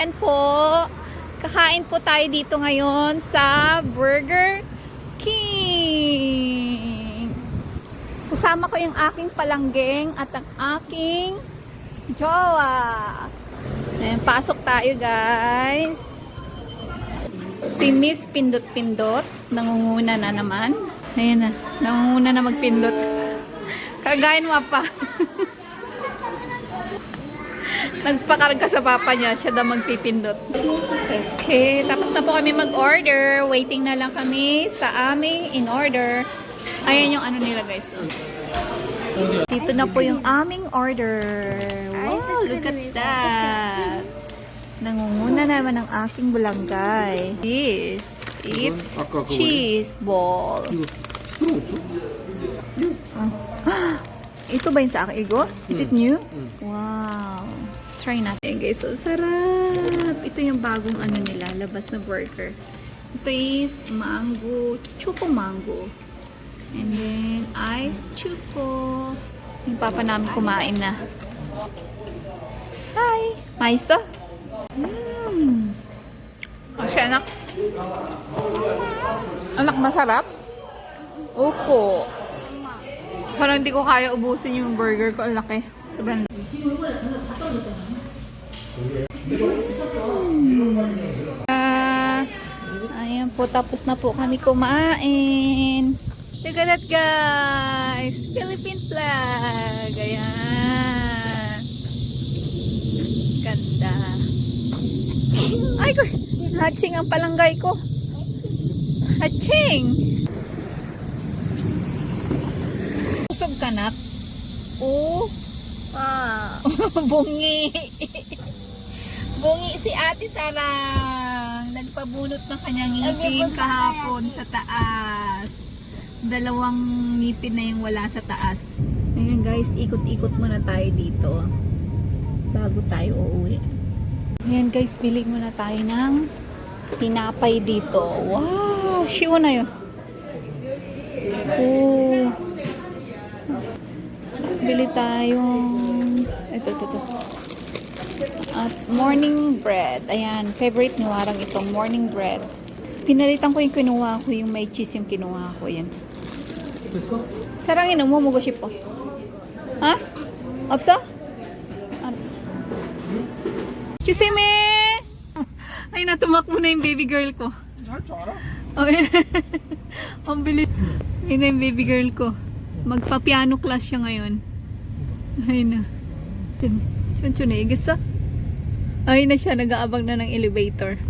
Ayan po. Kakain po tayo dito ngayon sa Burger King. Kasama ko yung aking palanggeng at ang aking jowa. Ayan, pasok tayo guys. Si Miss Pindot Pindot, nangunguna na naman. Ayan na, nangunguna na magpindot. Kargahin mo pa. Nagpakarga sa papa niya, siya daw magpipindot. Okay, tapos na po kami mag-order. Waiting na lang kami sa aming in-order. Ayan yung ano nila guys. Dito na po yung aming order. Wow, look at that. Nangunguna naman ang aking bulanggay. This is cheese ball. Ah, ito ba yung sa akin? Ego? Is it new? Wow. Try natin guys. So, sarap. Ito yung bagong ano nila, labas na burger. Ito is mango, choco mango. And then, ice choco. Yung papa namin kumain na. Hi! Mais to? Mmm. O siya, anak? Anak, masarap? Opo. Parang hindi ko kaya ubusin yung burger ko. Ang laki. Sobrang laki. Ah, ayan po. Tapos na po kami kumain. Look at that guys. Philippine flag. Ayan. Ganda. Ay, ko. Hatching ang palanggay ko. Hatching. Busog ka na? Oo. Ah. Bungi. Bungi si Ate Sarang. Nagpabunot ng kanyang ngipin kahapon sa taas. Dalawang ngipin na yung wala sa taas. Ayan guys, ikot-ikot muna tayo dito. Bago tayo uuwi. Ayan guys, bili muna tayo ng tinapay dito. Wow! Shiwa na yun. Oh. Bili tayong ito, ito. At morning bread. Ayan, favorite ni Warang itong morning bread. Pinalitan ko yung kinuha ko, yung may cheese yung kinuha ko. Ayan. Sarang inom mo, mugo po. Ha? Opso? Ano? Kisime! Ay, natumakbo na yung baby girl ko. Oh, Ang bilis. Yun na yung baby girl ko. Magpa-piano class siya ngayon. Ayun na. Chun, chun, chun, eh. Gusto? Ayun na siya. Nag-aabang na ng elevator.